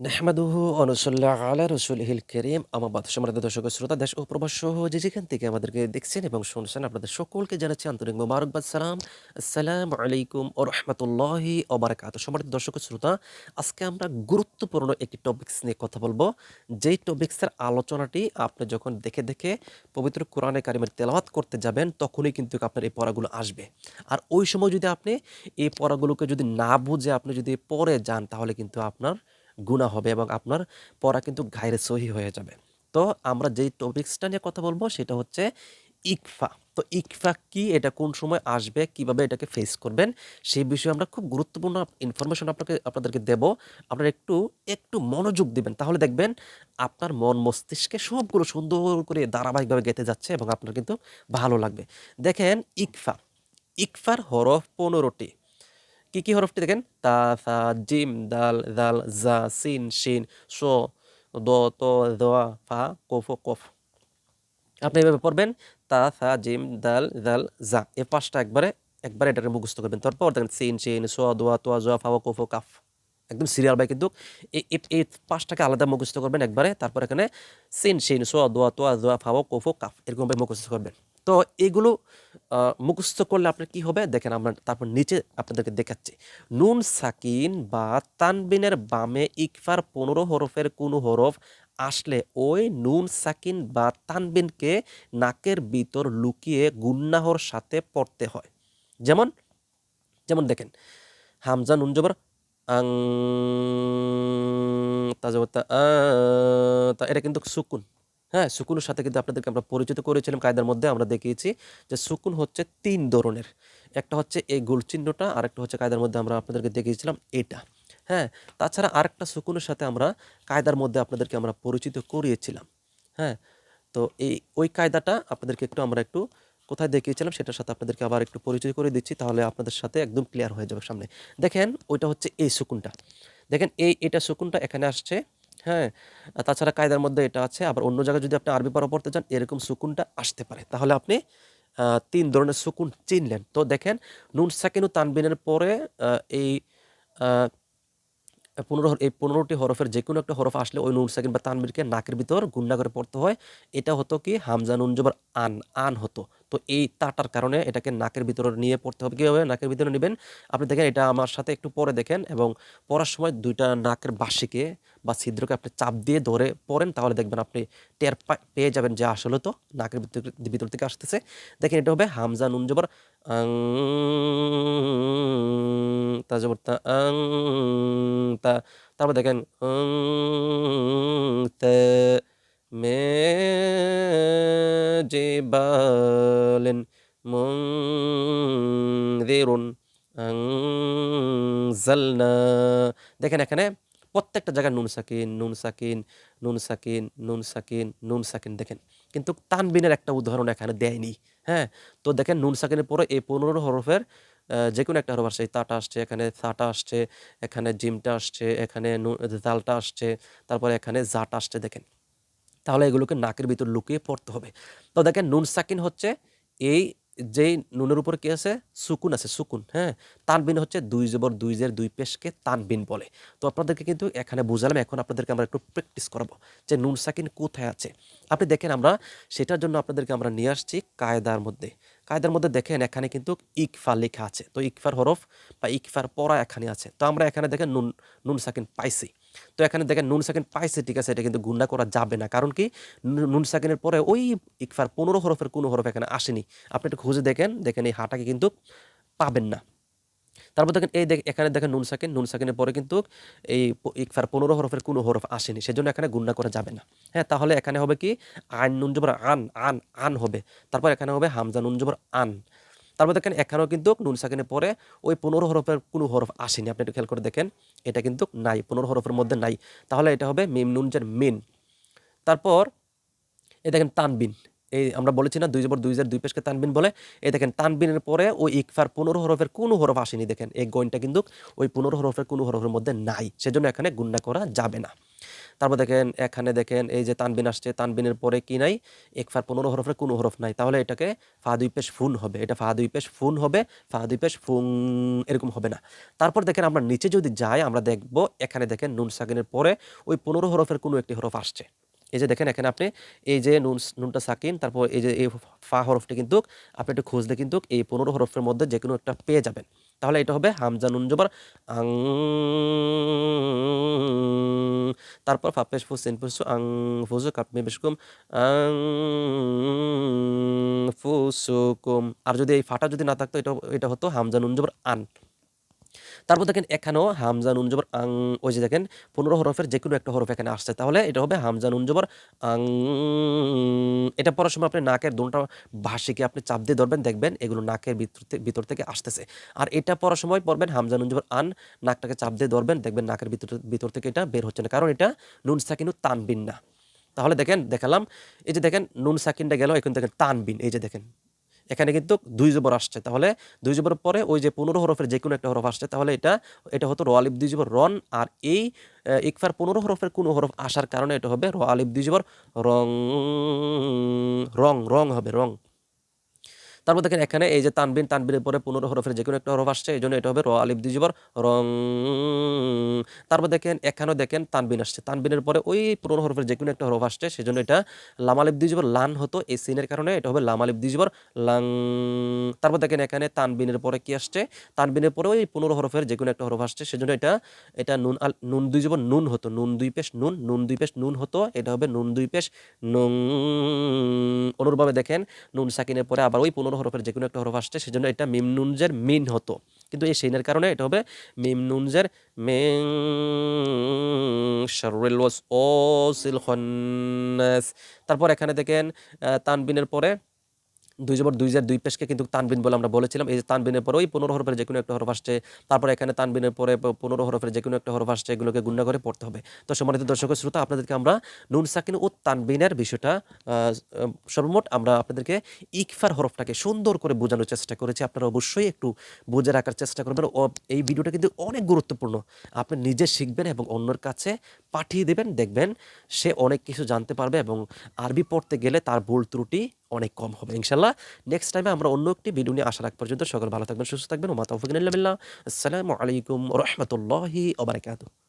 নেহমাদুহু অনুসল্লাহ আলা রসুলহিল করিম। আমাবাদ সম্রাট দর্শক শ্রোতা, দেশ ও প্রবাস সহ যে যেখান থেকে আমাদেরকে দেখছেন এবং শুনছেন, আপনাদের সকলকে জানাচ্ছি আন্তরিক মোবারকবাদ, সালাম। আসসালাম আলাইকুম ও রহমতুল্লাহি ওবরাকাত সম্রাট দর্শক শ্রোতা, আজকে আমরা গুরুত্বপূর্ণ একটি টপিকস নিয়ে কথা বলব। যেই টপিক্সের আলোচনাটি আপনি যখন দেখে দেখে পবিত্র কোরআনে কারিমের তেলাওয়াত করতে যাবেন, তখনই কিন্তু আপনার এই পড়াগুলো আসবে। আর ওই সময় যদি আপনি এই পড়াগুলোকে যদি না বুঝে আপনি যদি পড়ে যান, তাহলে কিন্তু আপনার গুনাহ হবে এবং আপনার পড়া কিন্তু গায়রে সহি হয়ে যাবে। তো আমরা যেই টপিক্সটা নিয়ে কথা বলব সেটা হচ্ছে ইকফা। তো ইকফা কি? এটা কোন সময় আসবে? কীভাবে এটাকে ফেস করবেন? সেই বিষয়ে আমরা খুব গুরুত্বপূর্ণ ইনফরমেশন আপনাকে, আপনাদেরকে দেব। আপনারা একটু একটু মনোযোগ দিবেন। তাহলে দেখবেন আপনার মন মস্তিষ্কে সবগুলো সুন্দর করে ধারাবাহিকভাবে গেতে যাচ্ছে এবং আপনার কিন্তু ভালো লাগবে। দেখেন ইকফা। ইকফার হরফ পনেরোটি। কি কি হরফটি দেখেন? তা, সা, জিম, দাল জাল জা, সিন, শিন সো দ, ত দোয়া ফা, কফ কফ। আপনি এভাবে পড়বেন, তা, সা, জিম, দাল জাল জা। এ পাঁচটা একবারে একবারে এটাকে মুখস্থ করবেন। তারপর দেখেন, সিন, শিন সো দোয়া তোয়া জোয়া ফা কফ কাফ। একদম সিরিয়াল বাই কিন্তু এই এই- পাঁচটাকে আলাদা মুখস্থ করবেন একবারে, তারপর এখানে সিন, শিন সো দোয়া তোয়া জোয়া ফাওয়া কোফো কাফ। এরকমভাবে মুখস্থ করবেন। তো এগুলো মুখস্থ করলে আপনার কি হবে? দেখেন আমরা তারপর নিচে আপনাদেরকে দেখাচ্ছি। নুন সাকিন বা তানবিনের বামে ইকফার পনেরো হরফের কোনো হরফ আসলে ওই নুন সাকিন বা তানবিনকে নাকের ভিতর লুকিয়ে গুন্নাহর সাথে পড়তে হয়। যেমন যেমন দেখেন, হামজা নুন জবর, আং তা তা তা এটা কিন্তু সুকুন। হ্যাঁ সুকুনের সাথে কিন্তু আপনাদেরকে আমরা পরিচিত করেছিলাম, কায়দার মধ্যে আমরা দেখিয়েছি যে সুকুন হচ্ছে তিন ধরনের। একটা হচ্ছে এই গোল চিহ্নটা আর একটা হচ্ছে কায়দার মধ্যে আমরা আপনাদেরকে দেখিয়েছিলাম এটা। হ্যাঁ তাছাড়া আরেকটা সুকুনের সাথে আমরা কায়দার মধ্যে আপনাদেরকে আমরা পরিচিত করিয়েছিলাম। হ্যাঁ তো এই, ওই কায়দাটা আপনাদেরকে একটু আমরা একটু কোথায় দেখিয়েছিলাম সেটার সাথে আপনাদেরকে আবার একটু পরিচয় করে দিচ্ছি, তাহলে আপনাদের সাথে একদম ক্লিয়ার হয়ে যাবে সামনে। দেখেন, ওইটা হচ্ছে এই সুকুনটা। দেখেন, এই, এটা সুকুনটা এখানে আসছে হ্যাঁ তাছাড়া কায়দার মধ্যে এটা আছে। আবার অন্য জায়গায় যদি আপনি আরবি পড়া পড়তে চান, এরকম সুকুনটা আসতে পারে। তাহলে আপনি তিন ধরনের সুকুন চিনলেন। তো দেখেন, নুন সাকিনু তানবিনের পরে এই পনেরো এই পনেরোটি হরফের যে কোনো একটা হরফ আসলে ওই নুন সাকিন বা তানবিরকে নাকের ভিতর গুন্ডা করে পড়তে হয়। এটা হতো কি, হামজা নুন জবর আন আন হতো। তো এই তাটার কারণে এটাকে নাকের ভিতরে নিয়ে পড়তে হবে। কীভাবে? নাকের ভিতরে নেবেন। আপনি দেখেন এটা আমার সাথে একটু পরে দেখেন এবং পড়ার সময় দুইটা নাকের বাসিকে বা ছিদ্রকে আপনি চাপ দিয়ে ধরে পড়েন, তাহলে দেখবেন আপনি টের পেয়ে যাবেন যে আসলে তো নাকের ভিতর ভিতর থেকে আসতেছে। দেখেন এটা হবে হামজা নুন জবর তা তা তারপর দেখেন আনজালনা। দেখেন এখানে প্রত্যেকটা জায়গায় নুন সাকিন নুন সাকিন নুন সাকিন নুন সাকিন নুন সাকিন দেখেন। কিন্তু তানবিনের একটা উদাহরণ এখানে দেয়নি হ্যাঁ? তো দেখেন নুন সাকিনের পরে এই পনেরো হরফের যে কোনো একটা হরফ আসছে। তাটা আসছে, এখানে সাটা আসছে, এখানে জিমটা আসছে, এখানে জালটা আসছে, তারপরে এখানে জাটা আসছে দেখেন। তাহলে এগুলোকে নাকের ভিতর লুকিয়ে পড়তে হবে। তো দেখেন নুন সাকিন হচ্ছে এই যেই নুনের উপর কি আছে? সুকুন আছে, সুকুন হ্যাঁ? তানবিন হচ্ছে দুই জবর দুই জের দুই পেশকে তানবিন বলে। তো আপনাদেরকে কিন্তু এখানে বুঝালাম, এখন আপনাদেরকে আমরা একটু প্র্যাকটিস করাবো যে নুন সাকিন কোথায় আছে। আপনি দেখেন আমরা সেটার জন্য আপনাদেরকে আমরা নিয়ে আসছি কায়দার মধ্যে। কায়দার মধ্যে দেখেন এখানে কিন্তু ইকফা লেখা আছে। তো ইকফার হরফ বা ইকফার পড়া এখানে আছে। তো আমরা এখানে দেখেন নুন নুন সাকিন পাইছি। তো এখানে দেখেন নুন সাকিন পাইছে, ঠিক আছে, এটা কিন্তু গুন্ডা করা যাবে না। কারণ কি? নুন সাকিনের পরে ওই ইকফার পনেরো হরফের কোনো হরফ এখানে আসেনি। আপনি একটু খুঁজে দেখেন দেখেন এই হাটাকে কিন্তু পাবেন না। তারপর দেখেন, এই দেখ, এখানে দেখেন নুন সাকিন, নুন সাকিনের পরে কিন্তু এই ইকফার পনেরো হরফের কোনো হরফ আসেনি, সেজন্য এখানে গুন্ডা করা যাবে না। হ্যাঁ তাহলে এখানে হবে কি? আন নুন জবর আন আন আন হবে। তারপর এখানে হবে হামজা নুন জবর আন। তারপর দেখেন, এখানেও কিন্তু নুন সাকিনের পরে ওই পনেরো হরফের কোনো হরফ আসেনি। আপনি একটু খেয়াল করে দেখেন, এটা কিন্তু নাই, পনেরো হরফের মধ্যে নাই। তাহলে এটা হবে মিম নুন জের মিন। তারপর, এই দেখেন তানবিন। এই আমরা বলেছি না, দুই জবর দুই জের দুই পেশকে তানবিন বলে। এই দেখেন, তানবিনের পরে ওই ইকফার পনেরো হরফের কোনো হরফ আসেনি দেখেন। এই গইনটা কিন্তু ওই পনেরো হরফের কোনো হরফের মধ্যে নাই। সেজন্য এখানে গুন্ডা করা যাবে না। তারপর দেখেন, এখানে দেখেন, এই যে তানবিন আসছে, তানবিনের পরে কি নাই? একফার পনেরো হরফের কোনো হরফ নাই। তাহলে এটাকে ফা দুই পেশ ফুন হবে। এটা ফা দুই পেশ ফুন হবে, ফা দুই পেশ ফুং এরকম হবে না। তারপর দেখেন, আমরা নিচে যদি যাই, আমরা দেখব, এখানে দেখেন নুন সাকিনের পরে ওই পনেরো হরফের কোনো একটি হরফ আসছে। এই যে দেখেন, এখানে আপনি এই যে নুন, নুনটা সাকিন, তারপর এই যে এই ফা হরফটি কিন্তু আপনি একটু খুঁজলে কিন্তু এই পনেরো হরফের মধ্যে যে কোনো একটা পেয়ে যাবেন। তাহলে এটা হবে হামজা নুন জবর আং, তারপর ফাপেশ ফু, সিন ফুসু আং ফুসু কাপমে বেশকুম আং ফুসুকুম আর যদি এই ফাটা যদি না থাকতো, এটা এটা হতো হামজা নুন জবর আন। তারপর দেখেন এখানেও হামজা নুন আং, ওই যে দেখেন পনেরো হরফের যে কোনো একটা হরফ এখানে আসছে। তাহলে এটা হবে হামজা নুন আং, এটা পড়ার সময় আপনি নাকের দুটা ভাষিকে আপনি চাপ দিয়ে ধরবেন, দেখবেন এগুলো নাকের ভিতর থেকে আসতেছে। আর এটা পড়ার সময় পড়বেন হামজা নুন আন, নাকটাকে চাপ দিয়ে ধরবেন, দেখবেন নাকের ভিতর ভিতর থেকে এটা বের হচ্ছে না। কারণ এটা নুন সাকিনু তানবিন না। তাহলে দেখেন, দেখালাম, এই যে দেখেন নুন সাকিনটা গেল, এখন দেখেন তানবিন, এই যে দেখেন। এখানে কিন্তু দুই জবর আসছে। তাহলে দুই জবর পরে ওই যে পনেরো হরফের যে কোনো একটা হরফ আসছে। তাহলে এটা এটা হতো র দুই জবর রন আর এই ইকফার পনেরো হরফের কোনো হরফ আসার কারণে এটা হবে র দুই জবর রং রং রং হবে, রং। তারপর দেখেন এখানে এই যে তানবিন, তানবিনের পরে পনেরো হরফের যে কোনো একটা হরফ আসছে, এই জন্য এটা হবে র, আলিফ, দুই জবর রং। তারপর দেখেন এখানেও দেখেন তানবিন আসছে। তানবিনের পরে ওই পনেরো হরফের যে কোনো একটা হরফ আসছে সেই জন্য এটা লাম, আলিফ, দুই জবর লান হতো এই সিনের কারণে, এটা হবে লাম, আলিফ, দুই জবর লাং। তারপর দেখেন এখানে তানবিনের পরে কি আসছে? তানবিনের পরে ওই পনেরো হরফের যে কোনো একটা হরফ আসছে, সেজন্য এটা এটা নুন, আল, নুন, দুই জবর নুন হতো, নুন দুই পেশ, নুন নুন দুই পেশ, নুন হতো, এটা হবে নুন দুই পেশ, নুন। অনুরূপভাবে দেখেন নুন সাকিনের পরে আবার ওই পনেরো হরফের যে কোনো একটা হরফ আসছে, সেজন্য এটা মিমনুনজের মিন হতো। কিন্তু এই সেইনের কারণে এটা হবে মিমনুনজের নুনজের মেং শারুল ওয়াস ওসিল খন্নাস তারপর এখানে দেখেন তানবিনের পরে দুই জবর দুই হাজার দুই পেশকে কিন্তু তানবিন বলে আমরা বলেছিলাম। এই যে তানবিনের পরে ওই পনেরো হরফের যে কোনো একটা হরফ আসছে, তারপরে এখানে তানবিনের পরে পনেরো হরফের যে কোনো একটা হরফ আসছে, এগুলোকে গুণা করে পড়তে হবে। তো সম্মানিত দর্শক শ্রোতা, আপনাদেরকে আমরা নুন, সাকিন ও তানবিনের বিষয়টা সর্বমোট আমরা আপনাদেরকে ইকফার হরফটাকে সুন্দর করে বোঝানোর চেষ্টা করেছি। আপনারা অবশ্যই একটু বুঝে রাখার চেষ্টা করবেন। এই ভিডিওটা কিন্তু অনেক গুরুত্বপূর্ণ। আপনি নিজে শিখবেন এবং অন্যের কাছে পাঠিয়ে দেবেন, দেখবেন সে অনেক কিছু জানতে পারবে এবং আরবি পড়তে গেলে তার ভুল ত্রুটি অনেক কম হবে। ইনশাল্লাহ নেক্সট টাইমে আমরা অন্য একটি ভিডিও নিয়ে আসার আগ পর্যন্ত সকল ভালো থাকবেন, সুস্থ থাকবেন, ও মাতা আসসালামু আলাইকুম রহমতুল্লাহি ওবরাকাতুহ